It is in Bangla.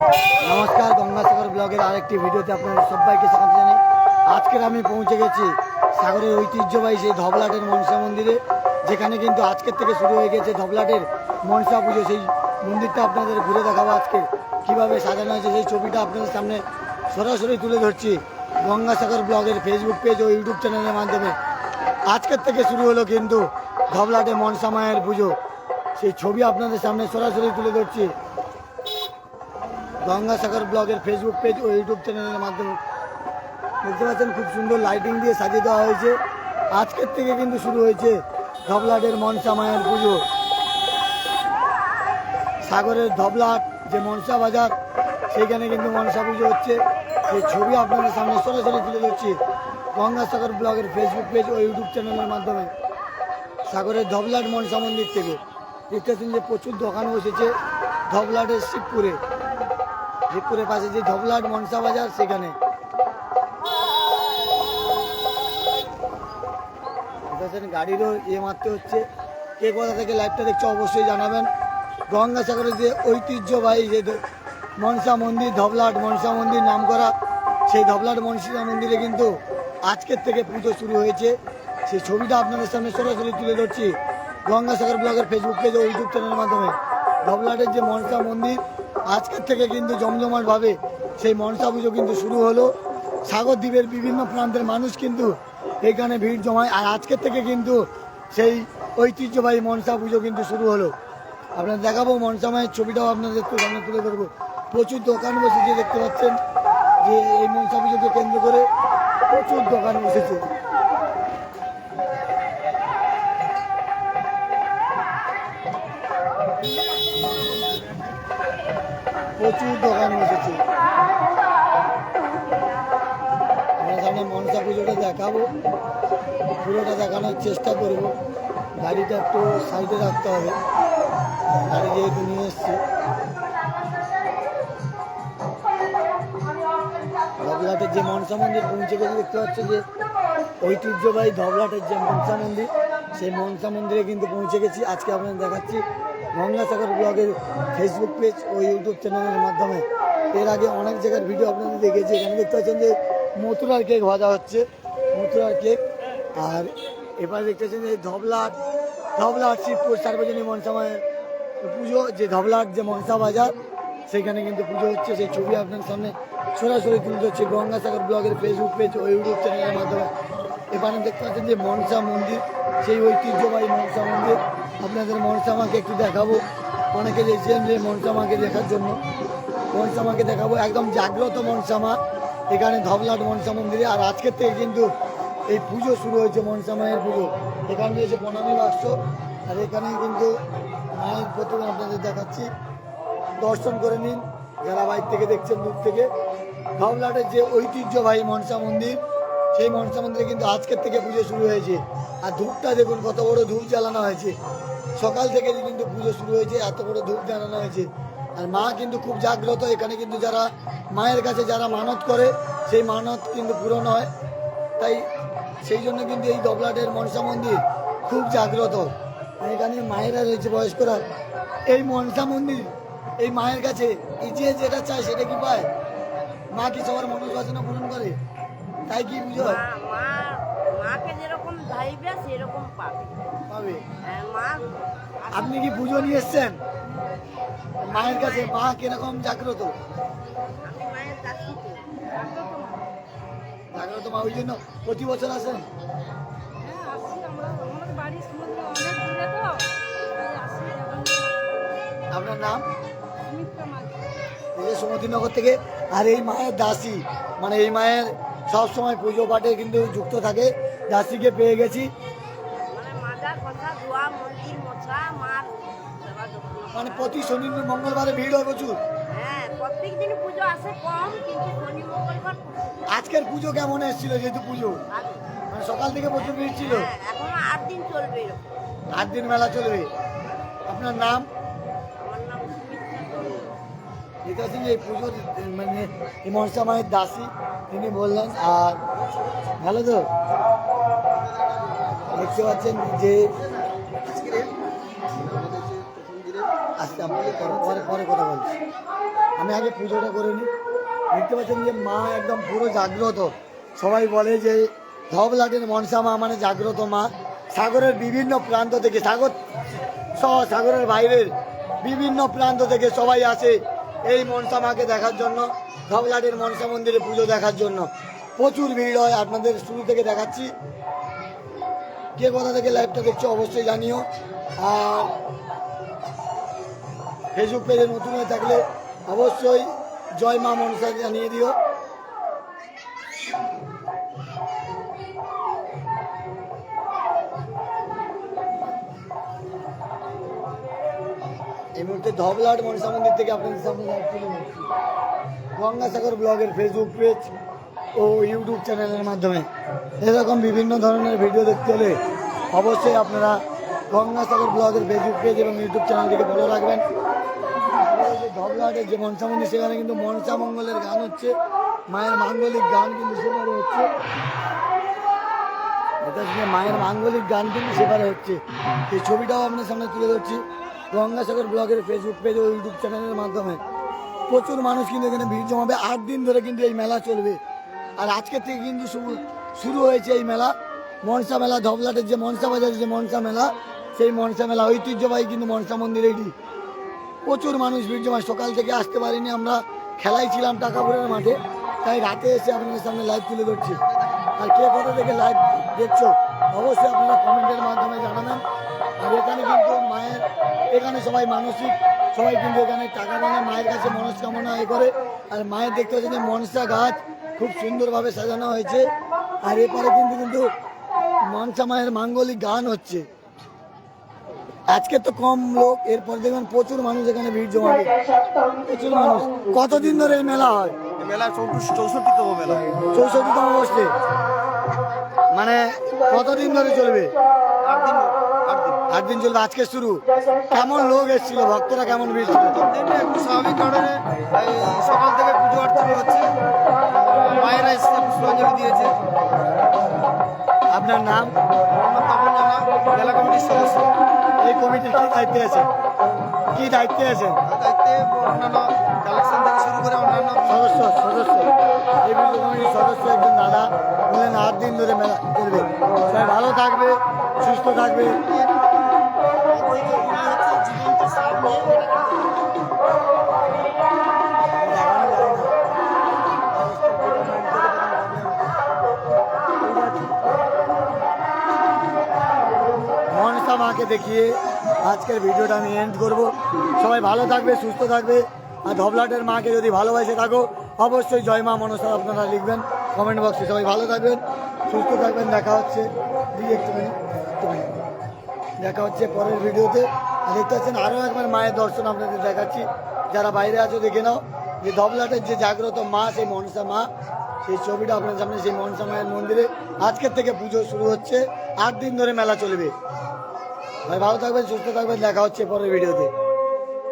নমস্কার, গঙ্গাসাগর ব্লগের আরেকটি ভিডিওতে আপনাদের সবাইকে স্বাগত জানাই। আজকের আমি পৌঁছে গেছি সাগরের ঐতিহ্যবাহী সেই ধবলাটের মনসা মন্দিরে, যেখানে কিন্তু আজকের থেকে শুরু হয়ে গেছে ধবলাটের মনসা পুজো। সেই মন্দিরটা আপনাদের ঘুরে দেখাবো আজকে। কীভাবে সাজানো হয়েছে সেই ছবিটা আপনাদের সামনে সরাসরি তুলে ধরছি গঙ্গাসাগর ব্লগের ফেসবুক পেজ ও ইউটিউব চ্যানেলের মাধ্যমে। আজকের থেকে শুরু হলো কিন্তু ধবলাটে মনসা মায়ের পুজো। সেই ছবি আপনাদের সামনে সরাসরি তুলে ধরছি। গঙ্গাসাগর ব্লগের ফেসবুক পেজ ও ইউটিউব চ্যানেলের মাধ্যমে। দেখতে পাচ্ছেন খুব সুন্দর লাইটিং দিয়ে সাজিয়ে দেওয়া হয়েছে। আজকের থেকে কিন্তু শুরু হয়েছে ধবলাটের মনসা মায়ের পুজো। সাগরের ধবলাট, যে মনসা বাজার, সেইখানে কিন্তু মনসা পুজো হচ্ছে। সেই ছবি আপনাদের সামনে সরাসরি তুলে ধরছি গঙ্গাসাগর ব্লগের ফেসবুক পেজ ও ইউটিউব চ্যানেলের মাধ্যমে। সাগরের ধবলাট, মনসা মন্দির থেকে। দেখতে পাচ্ছেন যে প্রচুর দোকান বসেছে ধবলাটের শিবপুরে। শিবপুরের পাশে যে ধবলাট মনসা বাজার, সেখানে। গাড়িরও ইয়ে মারতে হচ্ছে। কে কোথা থেকে লাইভটা দেখছে অবশ্যই জানাবেন। গঙ্গাসাগরের যে ঐতিহ্যবাহী যে মনসা মন্দির ধবলাট মনসা মন্দির নাম করা, সেই ধবলাট মনসা মন্দিরে কিন্তু আজকের থেকে পুজো শুরু হয়েছে। সেই ছবিটা আপনাদের সামনে সরাসরি তুলে ধরছি গঙ্গাসাগর ব্লগের ফেসবুক পেজ ও ইউটিউব চ্যানেলের মাধ্যমে। ধবলাটের যে মনসা মন্দির আজকের থেকে কিন্তু জমজমাটভাবে সেই মনসা পুজো কিন্তু শুরু হলো। সাগর দ্বীপের বিভিন্ন প্রান্তের মানুষ কিন্তু এখানে ভিড় জমায়। আর আজকের থেকে কিন্তু সেই ঐতিহ্যবাহী মনসা পুজো কিন্তু শুরু হলো। আপনার দেখাবো মনসা মায়ের ছবিটাও আপনাদের একটু সামনে তুলে ধরবো। প্রচুর দোকান বসেছে, দেখতে পাচ্ছেন যে এই মনসা পুজোকে কেন্দ্র করে প্রচুর দোকান বসেছে। প্রচুর দোকান বসেছে। আমরা সামনে মনসা পুজোটা দেখাবো। পুরোটা দেখানোর চেষ্টা করব। গাড়িটা একটু সাইডে রাখতে হবে। গাড়ি যেহেতু নিয়ে এসছি। ধবলাটের যে মনসা মন্দির পৌঁছে গেছে দেখতে পাচ্ছ যে ঐতিহ্যবাহী ধবলাটের যে মনসা মন্দির, সেই মনসা মন্দিরে কিন্তু পৌঁছে গেছি। আজকে আপনাদের দেখাচ্ছি গঙ্গাসাগর ব্লগের ফেসবুক পেজ ও ইউটিউব চ্যানেলের মাধ্যমে। এর আগে অনেক জায়গার ভিডিও আপনাদের দেখেছি। এখানে দেখতে পাচ্ছেন যে মথুরার কেক ভাজা হচ্ছে, মথুরার কেক আর এবার দেখতে পাচ্ছেন যে ধবলাট ধবলাট শিবপুর সার্বজনীন মনসা মায়ের পুজো। যে ধবলাট, যে মনসা বাজার, সেখানে কিন্তু পুজো হচ্ছে। সেই ছবি আপনার সামনে সরাসরি তুলে হচ্ছে গঙ্গাসাগর ব্লগের ফেসবুক পেজ ও ইউটিউব চ্যানেলের মাধ্যমে। এখানে দেখতে পাচ্ছেন যে মনসা মন্দির, সেই ঐতিহ্যবাহী মনসা মন্দির। আপনাদের মনসা মাকে একটু দেখাবো। অনেকে দেখছেন যে মনসা মাকে দেখার জন্য। মনসা মাকে দেখাবো। একদম জাগ্রত মনসা মা। এখানে ধবলাট মনসা মন্দিরে। আর আজকের থেকে কিন্তু এই পুজো শুরু হয়েছে মনসা মায়ের পুজো। এখানে রয়েছে প্রণামী বাক্স। আর এখানে কিন্তু মায়ের প্রতিমা আপনাদের দেখাচ্ছি। দর্শন করে নিন। যারা বাইর থেকে দেখছেন দূর থেকে। ধবলাটের যে ঐতিহ্যবাহী মনসা মন্দির সেই মনসা মন্দিরে কিন্তু আজকের থেকে পুজো শুরু হয়েছে। আর ধূপটা দেখুন, কত বড় ধূপ জ্বালানো হয়েছে। সকাল থেকে কিন্তু পুজো শুরু হয়েছে, এত বড় ধূপ জ্বালানো হয়েছে। আর মা কিন্তু খুব জাগ্রত, এখানে কিন্তু যারা মায়ের কাছে যারা মানত করে, সেই মানত কিন্তু পূরণ হয়। তাই সেই জন্য কিন্তু এই দবলাটের মনসা মন্দির খুব জাগ্রত। এখানে মায়েরা রয়েছে, বয়স্করা। এই মনসা মন্দির, এই মায়ের কাছে যে যেটা চায় সেটা কি পায়? মা কি সবার মনোবাসনা পূরণ করে? তাই কি বুঝো? মা মাকে যেরকম চাইবে সেরকম পাবে। পাবে? মা আপনি কি পুজো নিয়ে এসছেন? মায়ের কাছে মা কীরকম জাগ্রত? আমি মায়ের জাগ্রত। মা। ওই জন্য প্রতি বছর আসেন? হ্যাঁ আপনার নাম? এই যে সমুদ্রনগর থেকে আর এই মায়ের দাসী মানে এই মায়ের সব সময় পুজো পাঠে কিন্তু যুক্ত থাকে। দাসীকে পেয়ে গেছি। মানে। প্রতি শনি মঙ্গলবারে ভিড় হয় প্রচুর। আজকের পুজো কেমন এসেছিল যেহেতু পুজো? মানে সকাল থেকে প্রচুর ভিড় ছিল। হ্যাঁ আট দিন মেলা চলবে। আপনার নাম? পাচ্ছেন যে এই পুজোর মানে এই মনসা মায়ের দাসী, তিনি বললেন, আর ভালো তো? দেখতে পাচ্ছেন যে আজকে পরে পরে কথা বলছি। আমি আগে পুজোটা করে নিই। দেখতে পাচ্ছেন যে মা একদম পুরো জাগ্রত। সবাই বলে যে ধবলাটের মনসা মা মানে জাগ্রত মা। সাগরের বিভিন্ন প্রান্ত থেকে, সাগর সহ সাগরের বাইরের বিভিন্ন প্রান্ত থেকে সবাই আসে। এই মনসা মাকে দেখার জন্য, ধবলাটের মনসা মন্দিরে পুজো দেখার জন্য। প্রচুর ভিড় হয়, আপনাদের শুরু থেকে দেখাচ্ছি। কে কোথা থেকে লাইভটা দেখছ অবশ্যই জানিও। আর ফেসবুক পেজে নতুন হয়ে থাকলে অবশ্যই জয় মা মনসা জানিয়ে দিও। এই মুহূর্তে ধবলাট মনসা মন্দির থেকে আপনাদের সামনে গঙ্গাসাগর ব্লগের ফেসবুক পেজ ও ইউটিউব চ্যানেলের মাধ্যমে। এরকম বিভিন্ন ধরনের ভিডিও দেখতে হলে অবশ্যই আপনারা গঙ্গাসাগর ব্লগের ফেসবুক পেজ এবং ইউটিউব চ্যানেলটিকে ফলো রাখবেন। ধবলাটের যে মনসা মন্দির, সেখানে কিন্তু মনসা মঙ্গলের গান হচ্ছে। মায়ের মাঙ্গলিক গান কিন্তু সেবারে হচ্ছে। এটা মায়ের মাঙ্গলিক গান কিন্তু সেবারে হচ্ছে। এই ছবিটাও আপনার সামনে তুলে ধরছি। গঙ্গাসাগর ব্লগের ফেসবুক পেজ ও ইউটিউব চ্যানেলের মাধ্যমে। প্রচুর মানুষ কিন্তু এখানে ভিড় জমাবে। আট দিন ধরে কিন্তু এই মেলা চলবে। আর আজকের থেকে কিন্তু শুরু শুরু হয়েছে এই মেলা। মনসা মেলা, ধবলাটের যে মনসা বাজারের যে মনসা মেলা, সেই মনসা মেলা ঐতিহ্যবাহী কিন্তু মনসা মন্দির এটি। প্রচুর মানুষ ভিড় জমায়। সকাল থেকে আসতে পারিনি আমরা। খেলাই ছিলাম টাকাপুরের মাঠে। তাই রাতে এসে আপনাদের সামনে লাইভ তুলে ধরছি। আর কে কোথা থেকে লাইভ দেখছ? অবশ্যই আপনারা কমেন্টের মাধ্যমে জানাবেন। আর এখানে কিন্তু মায়ের এখানে সবাই মানসিক সবাই কিন্তু এখানে টাকা মানে মায়ের কাছে মনস্কামনা এ করে। আর মায়ের দেখতে পাচ্ছেন যে মনসা গাছ খুব সুন্দরভাবে সাজানো হয়েছে। আর এপারে কিন্তু কিন্তু মনসা মায়ের মাঙ্গলিক গান হচ্ছে। আজকে তো কম লোক এরপর দেখবেন প্রচুর মানুষ এখানে ভিড় জমাবে। প্রচুর মানুষ। কতদিন ধরে এই মেলা হয়? মেলা চৌষট্টি চৌষট্টিতম মেলা। চৌষট্টিতম মানে কতদিন ধরে চলবে? আট দিন আট দিন। চলবে আজকে শুরু। কেমন লোক এসেছিল ভক্তরা কেমন ভিড় ছিল? স্বাভাবিক কারণে সকাল থেকে পুজো অর্চনা হচ্ছে। মায়েরা এসে পুষ্পাঞ্জলি দিয়েছে। আপনার নাম? তপন জানা জেলা কমিটির সদস্য। এই কমিটির কি দায়িত্বে আছে কি দায়িত্বে আছে দায়িত্বে অন্যান্য কালেকশন থেকে শুরু করে অন্যান্য সদস্য সদস্য। এই কমিটির সদস্য একজন দাদা। বললেন, আট দিন ধরে মেলা করবে। সবাই ভালো থাকবে, সুস্থ থাকবে। মনসা মাকে দেখিয়ে আজকের ভিডিওটা আমি এন্ড করব। সবাই ভালো থাকবে, সুস্থ থাকবে। আর ধবলাটের মাকে যদি ভালোবাসে থাকো, অবশ্যই জয় মা মনসা, আপনারা লিখবেন। কমেন্ট বক্সে সবাই ভালো থাকবেন, সুস্থ থাকবেন, দেখা হচ্ছে দেখা হচ্ছে পরের ভিডিওতে। দেখতে পাচ্ছেন আরও একবার মায়ের দর্শন আপনাদের দেখাচ্ছি। যারা বাইরে আছো, দেখে নাও যে ধবলাটের যে জাগ্রত মা, সেই মনসা মা, সেই ছবিটা আপনার সামনে, সেই মনসা মায়ের মন্দিরে আজকের থেকে পুজো শুরু হচ্ছে। আট দিন ধরে মেলা চলবে। ভাই ভালো থাকবেন, সুস্থ থাকবেন, দেখা হচ্ছে পরের ভিডিওতে।